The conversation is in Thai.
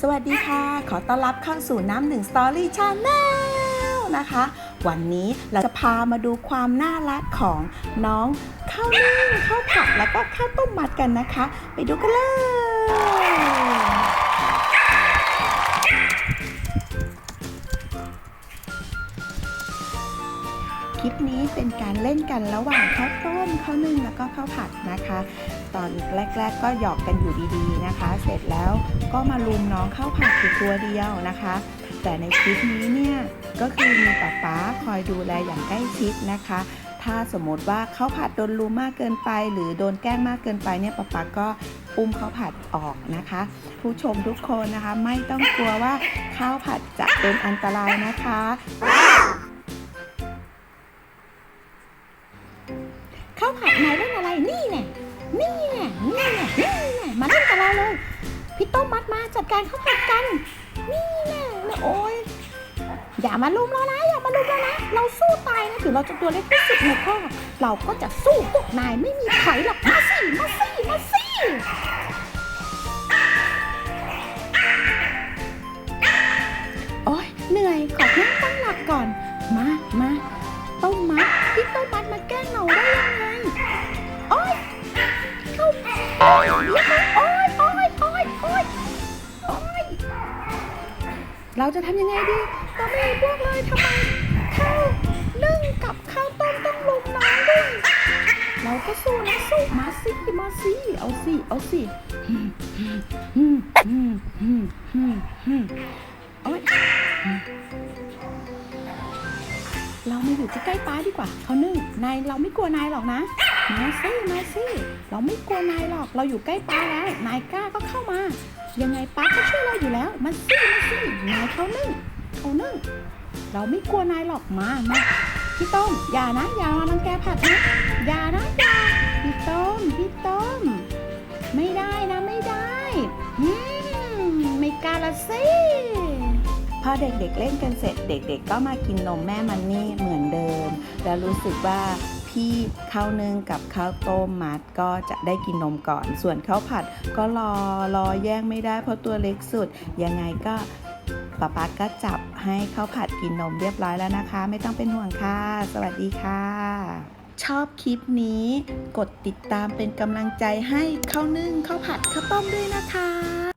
สวัสดีค่ะ ขอต้อนรับเข้าสู่น้ำหนึ่งสตอรี่ชาแนลนะคะ วันนี้เราจะพามาดูความน่ารักของน้องข้าวนึ่งข้าวผัดแล้วก็ข้าวต้มมัดกันนะคะ ไปดูกันเลย คลิปนี้เป็นการเล่นกันระหว่างข้าวต้มข้าวนึ่งแล้วก็ข้าวผัดนะคะ ตอนแรก ๆ ก็หยอกกันอยู่ดีๆนะคะ เสร็จแล้วก็มาลุมน้องข้าวผัดอยู่ตัวเดียวนะคะ แต่ในคลิปนี้เนี่ยก็คือมีป๊าป๊าคอยดูแลอย่างใกล้ชิดนะคะ ถ้าสมมติว่าข้าวผัดโดนลุมมากเกินไป หรือโดนแกล้งมากเกินไปเนี่ยป๊าป๊าก็อุ้มข้าวผัดออกนะคะ ผู้ชมทุกคนนะคะ ไม่ต้องกลัวว่าข้าวผัดจะเป็นอันตรายนะคะ ข้าวผัดนายเล่นอะไรนี่แน่นี่แน่นี่แน่นี่แน่มาเล่นกับเราเลยพี่ต้มมัดมาจัดการข้าวผัดกัน นี่แน่นะโอ้ยอย่ามาลุมเรานะอย่ามาลุมเรานะเราสู้ตายนะถึงเราจะตัวเล็กที่สุดในครอบเราก็จะสู้พวกนายไม่มีใครหรอกมาสิมาสิมาสิ ยโอ๊ยโอยโอยโอยโอยโอยเราจะทำยังไงดีเราไม่มีพวกเลยทำไมข้าวนึ่งกับข้าวต้มต้องลุมน้องด้วยเราก็สู้นะสู้มาสิมาสิเอาสิเอาสิฮึมฮึมฮึมฮึมฮึมฮึมโอ๊ยเรามาอยู่ใกล้ๆป้าดีกว่าเขานึ่งนายเราไม่กลัวนายหรอกนะ มาสิมาสิเราไม่กลัวนายหรอกเราอยู่ใกล้ป้าแล้วนายกล้าก็เข้ามา ยังไงป้าก็ช่วยเราอยู่แล้วมาสิมาสินายเขานึ่งเขานึ่งเราไม่กลัวนายหรอกมามาพี่ต้มอย่านะอย่ามารังแกผัดนะอย่านะอย่าพี่ต้มพี่ต้มไม่ได้นะไม่ได้อืมไม่กล้าละสิพอเด็กๆเล่นกันเสร็จเด็ก ๆ ก็มากินนมแม่มันนี่เหมือนเดิม แล้วรู้สึกว่า พี่ข้าวนึ่งกับข้าวต้มมัดก็จะได้กินนมก่อน ส่วนข้าวผัดก็รอรอแย่งไม่ได้เพราะตัวเล็กสุด ยังไงก็ป๊าป๊าก็จับให้ข้าวผัดกินนมเรียบร้อยแล้วนะคะ ไม่ต้องเป็นห่วงค่ะ สวัสดีค่ะ ชอบคลิปนี้ กดติดตามเป็นกำลังใจให้ข้าวนึ่งข้าวผัดข้าวต้มด้วยนะคะ